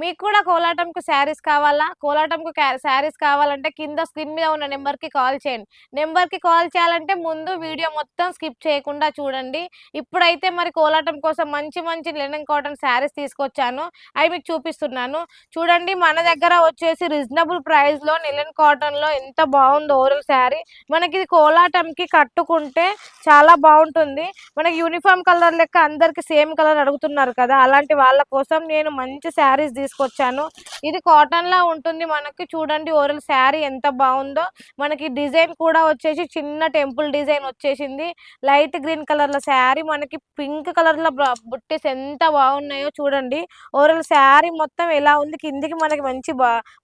మీకు కూడా కోలాటంకు శారీస్ కావాలా? కోలాటంకు శారీస్ కావాలంటే కింద స్క్రీన్ మీద ఉన్న నెంబర్కి కాల్ చేయండి. నెంబర్కి కాల్ చేయాలంటే ముందు వీడియో మొత్తం స్కిప్ చేయకుండా చూడండి. ఇప్పుడైతే మరి కోలాటం కోసం మంచి మంచి లెనన్ కాటన్ శారీస్ తీసుకొచ్చాను. అవి మీకు చూపిస్తున్నాను. చూడండి మన దగ్గర వచ్చేసి రీజనబుల్ ప్రైస్లో నిలన్ కాటన్లో ఎంత బాగుందో ఓరల్ శారీ. మనకి ఇది కోలాటంకి కట్టుకుంటే చాలా బాగుంటుంది. మనకి యూనిఫామ్ కలర్ లెక్క అందరికి సేమ్ కలర్ అడుగుతున్నారు కదా. అలాంటి వాళ్ళ కోసం నేను మంచి శారీస్ తీసుకొచ్చాను. ఇది కాటన్ లా ఉంటుంది మనకి. చూడండి ఓరల్ శారీ ఎంత బాగుందో. మనకి డిజైన్ కూడా వచ్చేసి చిన్న టెంపుల్ డిజైన్ వచ్చేసింది. లైట్ గ్రీన్ కలర్లో శారీ మనకి పింక్ కలర్లో బుట్టేసి ఎంత బాగున్నాయో చూడండి. ఓరల్ శారీ మొత్తం ఎలా ఉంది? కిందికి మనకి మంచి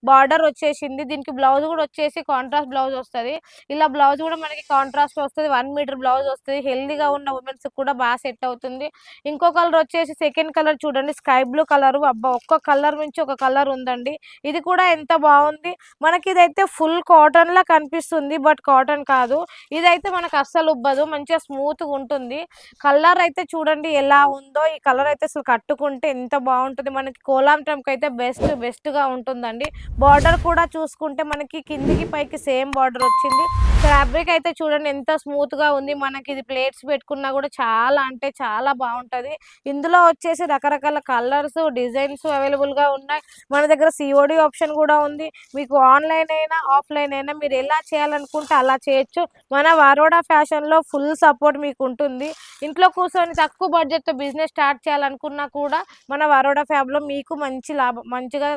బార్డర్ వచ్చేసింది. దీనికి బ్లౌజ్ కూడా వచ్చేసి కాంట్రాస్ట్ బ్లౌజ్ వస్తుంది. ఇలా బ్లౌజ్ కూడా మనకి కాంట్రాస్ట్ వస్తుంది. వన్ మీటర్ బ్లౌజ్ వస్తుంది. హెల్దీగా ఉన్న ఉమెన్స్ కూడా బాగా సెట్ అవుతుంది. ఇంకో కలర్ వచ్చేసి సెకండ్ కలర్ చూడండి. Sky blue colour. అబ్బా! ఒక్క కలర్ నుంచి ఒక కలర్ ఉందండి. ఇది కూడా ఎంత బాగుంది. మనకి ఇదైతే ఫుల్ కాటన్ లా కనిపిస్తుంది. బట్ కాటన్ కాదు. ఇదైతే మనకు అస్సలు ఉబ్బదు. మంచిగా స్మూత్గా ఉంటుంది. కలర్ అయితే చూడండి ఎలా ఉందో. ఈ కలర్ అయితే అసలు కట్టుకుంటే ఎంత బాగుంటుంది. మనకి కోలాం టెంప్ అయితే బెస్ట్ బెస్ట్గా ఉంటుందండి. బార్డర్ కూడా చూసుకుంటే మనకి కిందికి పైకి సేమ్ బార్డర్ వచ్చింది. ఫ్యాబ్రిక్ అయితే చూడండి ఎంత స్మూత్గా ఉంది. మనకి ఇది ప్లేట్స్ పెట్టుకున్నా కూడా చాలా అంటే చాలా బాగుంటది. ఇందులో వచ్చేసి రకరకాల కలర్స్ డిజైన్స్ అవైలబుల్గా ఉన్నాయి. మన దగ్గర సిఓడి ఆప్షన్ కూడా ఉంది. మీకు ఆన్లైన్ అయినా ఆఫ్లైన్ అయినా మీరు ఎలా చేయాలనుకుంటే అలా చేయొచ్చు. మన వరోడా ఫ్యాషన్లో ఫుల్ సపోర్ట్ మీకు ఉంటుంది ఇంట్లో కూర్చొని తక్కువ బడ్జెట్తో బిజినెస్ స్టార్ట్ చేయాలనుకున్నా కూడా మన వరోడా ఫ్యాబ్లో మీకు మంచి లాభం మంచిగా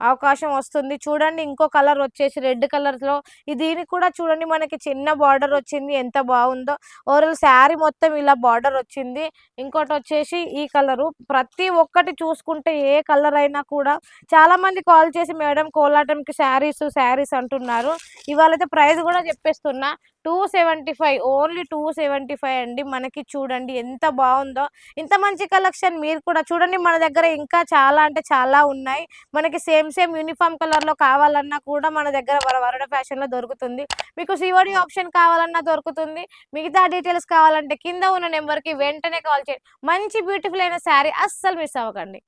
అవకాశం వస్తుంది. చూడండి ఇంకో కలర్ వచ్చేసి రెడ్ కలర్లో దీనికి కూడా చూడండి మనకి చిన్న బార్డర్ వచ్చింది. ఎంత బాగుందో. ఓవరాల్ శారీ మొత్తం ఇలా బార్డర్ వచ్చింది. ఇంకోటి వచ్చేసి ఈ కలరు. ప్రతి ఒక్కటి చూసుకుంటే ఏ కలర్ అయినా కూడా చాలా మంది కాల్ చేసి మేడం కోలాటంకి శారీస్ శారీస్ అంటున్నారు. ఇవాళైతే ప్రైస్ కూడా చెప్పేస్తున్నా. Two seventy five only two seventy five అండి. మనకి చూ చూడండి ఎంత బాగుందో. ఇంత మంచి కలెక్షన్ మీరు కూడా చూడండి మన దగ్గర ఇంకా చాలా అంటే చాలా ఉన్నాయి. మనకి సేమ్ సేమ్ యూనిఫామ్ కలర్లో కావాలన్నా కూడా మన దగ్గర వరడ ఫ్యాషన్లో దొరుకుతుంది. మీకు సివడి ఆప్షన్ కావాలన్నా దొరుకుతుంది. మిగతా డీటెయిల్స్ కావాలంటే కింద ఉన్న నెంబర్కి వెంటనే కాల్ చేయండి. మంచి బ్యూటిఫుల్ అయిన శారీ అస్సలు మిస్ అవ్వకండి.